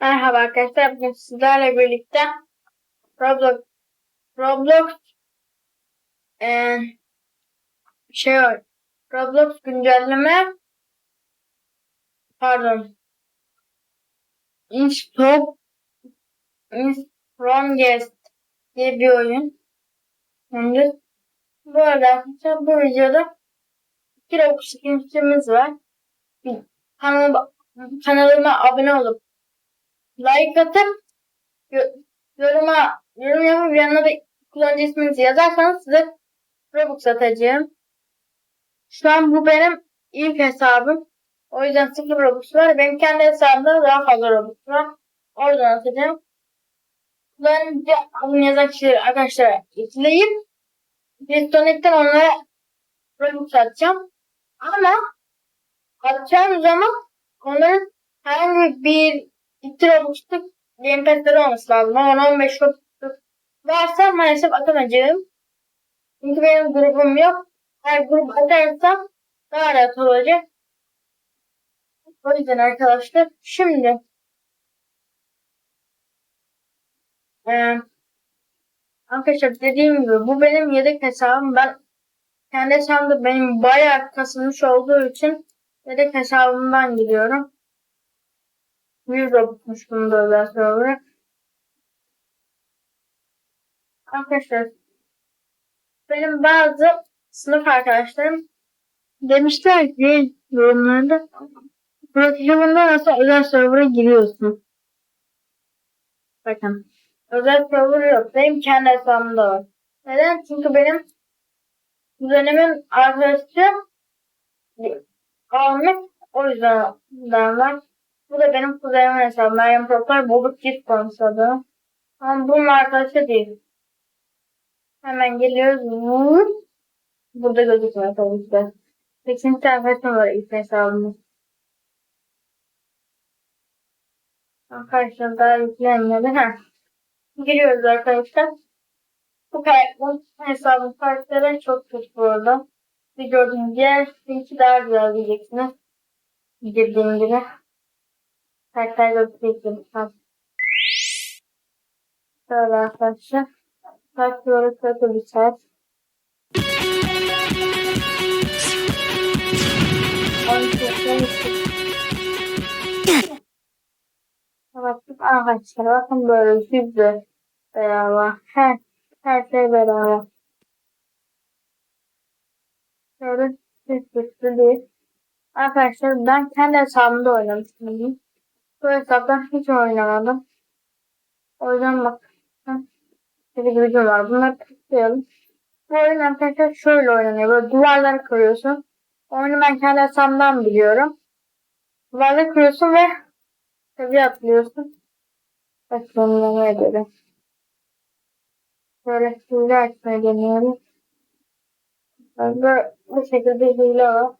Merhaba arkadaşlar. Bugün sizlerle birlikte Roblox Roblox eee şey. Roblox güncelleme pardon Instop Strongest diye bir oyun. Şimdi bu arada arkadaşlar bu videoda iki Roblox ikincimiz var. Kanalıma, kanalıma abone olup like atıp yo- yoruma yorum yapıp yanına da kullanıcı isminizi yazarsanız size Robux atacağım. Şu an bu benim ilk hesabım. O yüzden sıfır Robux var. Benim kendi hesabımda daha fazla Robux var. Oradan atacağım. Kullanıcı adını yazan kişileri arkadaşlar ekleyip Restonetten onlara Robux atacağım. Ama atacağım zaman onların herhangi bir 2 Robux'luk gamepad'leri olması lazım. Ama 15 Robux'luk varsa maalesef atamayacağım. Çünkü benim grubum yok. Her grup atarsam daha rahat olacak. O yüzden arkadaşlar şimdi eee arkadaşlar dediğim gibi bu benim yedek hesabım. Ben kendi hesabımda benim bayağı kasılmış olduğu için yedek hesabımdan gidiyorum. 100 Robux'muş bunu da özel server'a. Arkadaşlar benim bazı sınıf arkadaşlarım demişler ki yorumlarında Protium'da nasıl özel server'a giriyorsun? Bakın özel server yok. Benim kendi hesabımda var. Neden? Çünkü benim kuzenimin arkadaşı Ahmet o yüzden var. Bu da benim kuzenimin hesabı. Meryem Proplar Bobuk Gift konusu adı. Ama bunun arkadaşı değil. Hemen geliyoruz. Burada gözükmüyor tabii ki de. Kesinlikle arkadaşım var ilk hesabımız. Arkadaşlar daha yüklenmedi. Ha. Giriyoruz arkadaşlar. Bu karakter hesabın karakteri çok kötü bu arada. Bir gördüğünüz yer linki daha güzel diyeceksiniz. Girdiğim gibi. Karakter göstereyim. Şöyle arkadaşlar. Böyle kötü bir saat. Baktık arkadaşlar bakın böyle yüzü beraber. Her, her şey beraber. Şöyle süslü değil. Arkadaşlar ben kendi hesabımda oynamıştım. Bu hesaptan hiç oynamadım. O yüzden bak. Bir video var. Bunları tıklayalım. Bu oyun arkadaşlar şöyle oynanıyor. Böyle duvarları kırıyorsun. Oyunu ben kendi hesabımdan biliyorum. Duvarları kırıyorsun ve seviye atlıyorsun. Açılımlamaya göre. Böyle hile açmaya deniyorum. Böyle bu şekilde hile var.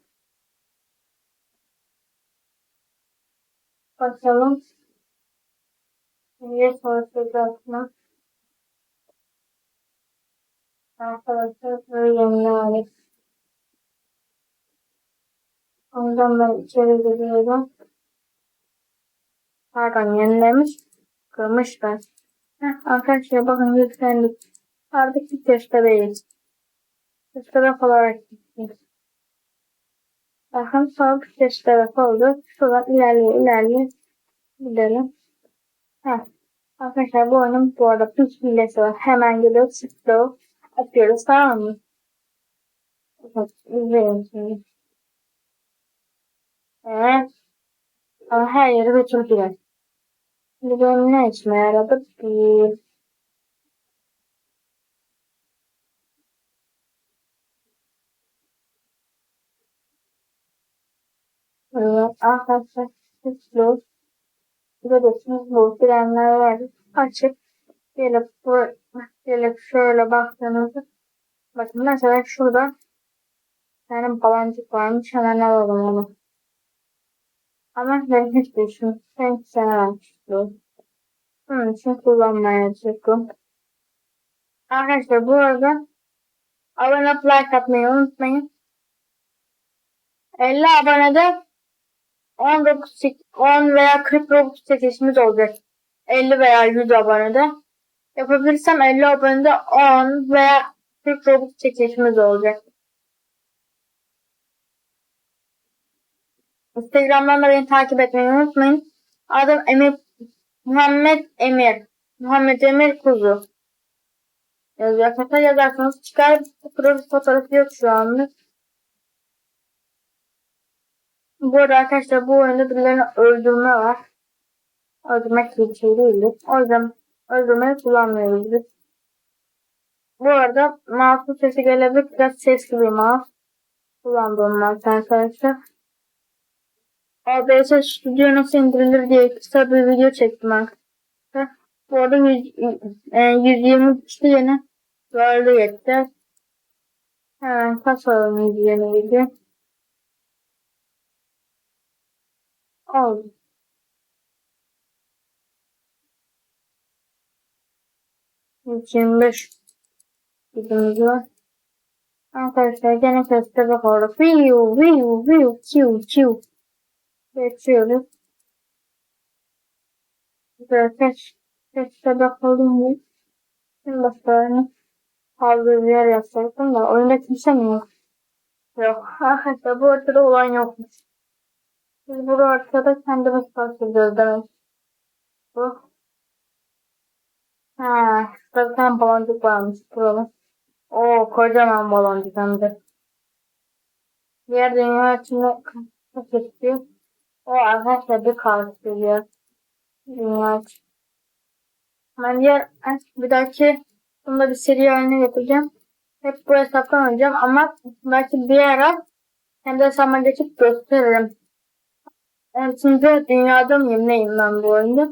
Bakalım. Hile sorusu atma. Arkadaşlar böyle yenilemedik. Ondan ben içeri giriyorum. Pardon yenilemiş. Kırmış ben. Heh, arkadaşlar bakın yükseldik. Artık bir testereyiz. Testere olarak gittik. Bakın sağlık testere oldu. Şuradan ilerleye ilerleye gidelim. Heh. Arkadaşlar bu oyunun bu arada püs hilesi var. Hemen geliyor sıklığı atıyoruz tamam mı? Evet, izleyin şimdi. Evet. Ama her çok güzel. Şimdi benim ne işime yaradı? Bir. Arkadaşlar sıklığı Görüyorsunuz bu frenler var. Açık. Gelip, gelip şöyle baktığınızda bakın mesela şurada yani balancık varmış hemen alalım onu. Ama ben hiç düşün. Ben sevmemiştim. Bunun için kullanmayacağım. Arkadaşlar bu arada abone like atmayı unutmayın. 50 abonede 10, Robux çek- 10 veya 40 Robux çekişimiz olacak. 50 veya 100 abonede. Yapabilirsem 50 abonede 10 veya 40 Robux çekişimiz olacak. Instagram'dan da beni takip etmeyi unutmayın. Adım Emir Muhammed Emir. Muhammed Emir Kuzu. Yazıyor. Hatta yazarsanız çıkar. Profil fotoğrafı yok şu anlık. Bu arada arkadaşlar bu oyunda birilerini öldürme var. Öldürmek gibi bir şey değildir. O yüzden öldürmeyi kullanmıyoruz biz. Bu arada mouse'un sesi gelebilir. Biraz sesli bir mouse. Kullandığım mouse arkadaşlar. OBS Studio nasıl indirilir diye kısa bir video çektim arkadaşlar. Bu arada 100, e, 120 kişi yeni vardı yetti. Hemen kaçalım 120 video. Yüz yirmi videomuz var. Arkadaşlar gene sesle bakalım. Viu, viu, viu, kiu, kiu. Geçiyoruz. Böyle ses, sesle bakalım mı? Şimdi başlarını fazla bir yer yapsaydım da oyunda kimse mi yok? Yok. Arkadaşlar bu ortada olan yokmuş. Biz bu ortada kendimiz bahsediyoruz demek. Bu. Ha, şurada baloncuk varmış. Duralım. Oo, kocaman baloncuk hem de. Diğer dünya içinde kaç istiyor? O arkadaşlar bir kart geliyor. Dünya için. Ben diğer bir dahaki bunda bir seri haline getireceğim. Hep bu hesaptan oynayacağım ama belki bir ara kendi hesabıma geçip gösteririm. Yani şimdi dünyada mıyım neyim ben bu oyunda.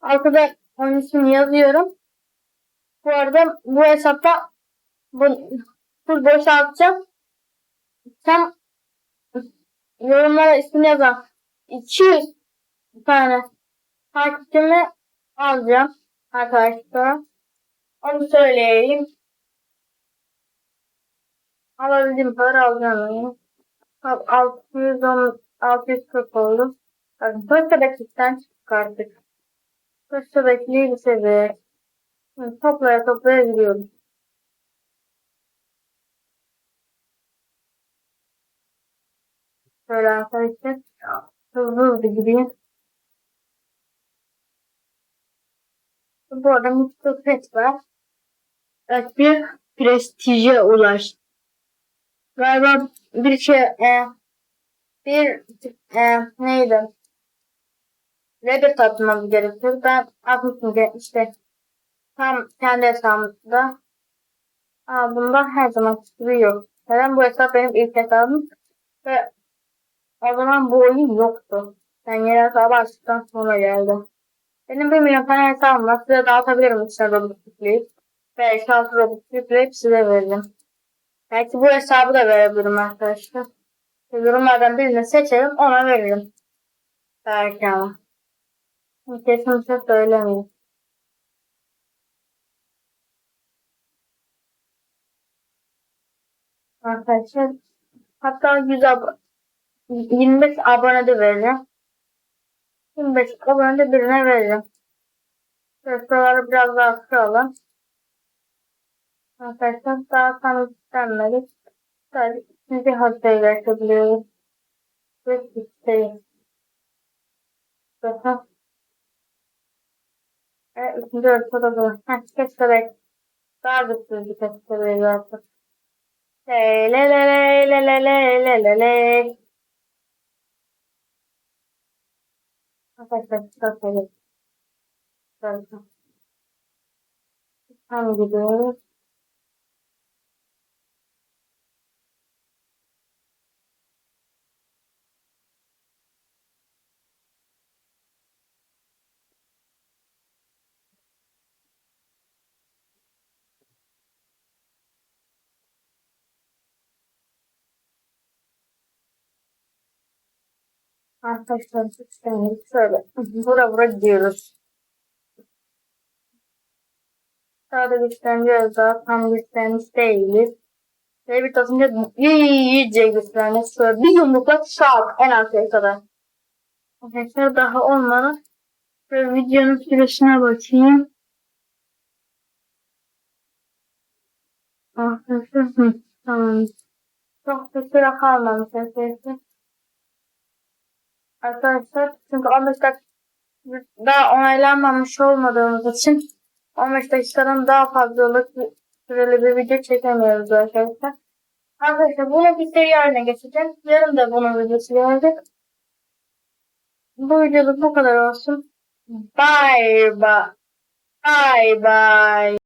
Arkada onun ismini yazıyorum. Bu arada bu hesapta bu full boşaltacağım. Sen yorumlara ismini yazan 200 tane takipçimi alacağım arkadaşlar. Onu söyleyeyim. Alabildiğim kadar alacağım. Yani. 610 640 oldu. Bakın Köstebeklikten çıktık artık. Köstebekliği bir seviye. Toplaya toplaya gidiyoruz. Şöyle arkadaşlar. Hızlı hızlı gideyim. Bu arada Mutlu Pet var. Evet bir prestije ulaş. Galiba bir şey e, bir e, neydi? Reddit atmamız gerekiyor. Ben atmışım işte tam kendi hesabımda. Aa, bunda her zaman yok. Neden bu hesap benim ilk hesabım ve o zaman bu oyun yoktu. Ben yeni hesabı açtıktan sonra geldi. Benim bir milyon tane hesabım var. Size dağıtabilirim içine Robux yükleyip. Ve 6 Robux yükleyip size veririm. Belki bu hesabı da verebilirim arkadaşlar. Yorumlardan birini seçerim ona veririm. Belki ama. Kesinlikle söylemeyeyim. Arkadaşlar hatta 100 ab 25 abone de veririm. 25 abone de birine veririm. Sesleri biraz daha kıralım. Arkadaşlar daha tanıtlanmadık. Sadece ikinci hastayı geçebiliyoruz. Ve isteyiz. Daha. Evet, ikinci ortada bu. Heh, keşke Daha güçlü bir keşke artık. Le le le le le le le le le. Arkadaşlar çok sevdim. Tam gidiyoruz. Arkadaşlar sistemini şöyle vura vura gidiyoruz. Daha da güçleneceğiz daha tam güçlenmiş değiliz. Ve bir tasınca iyice güçlenmiş. Şöyle bir yumrukla şak en arkaya kadar. Arkadaşlar daha olmadı. Böyle videonun süresine bakayım. Arkadaşlar tamam. Çok bir süre kalmamış arkadaşlar. Arkadaşlar çünkü 15 dakika daha onaylanmamış olmadığımız için 15 dakikadan daha fazlalık süreli bir video çekemiyoruz arkadaşlar. Arkadaşlar bunu bir seri haline geçeceğim. Yarın da bunun videosu gelecek. Bu videoda bu kadar olsun. Bye bye. Bye bye.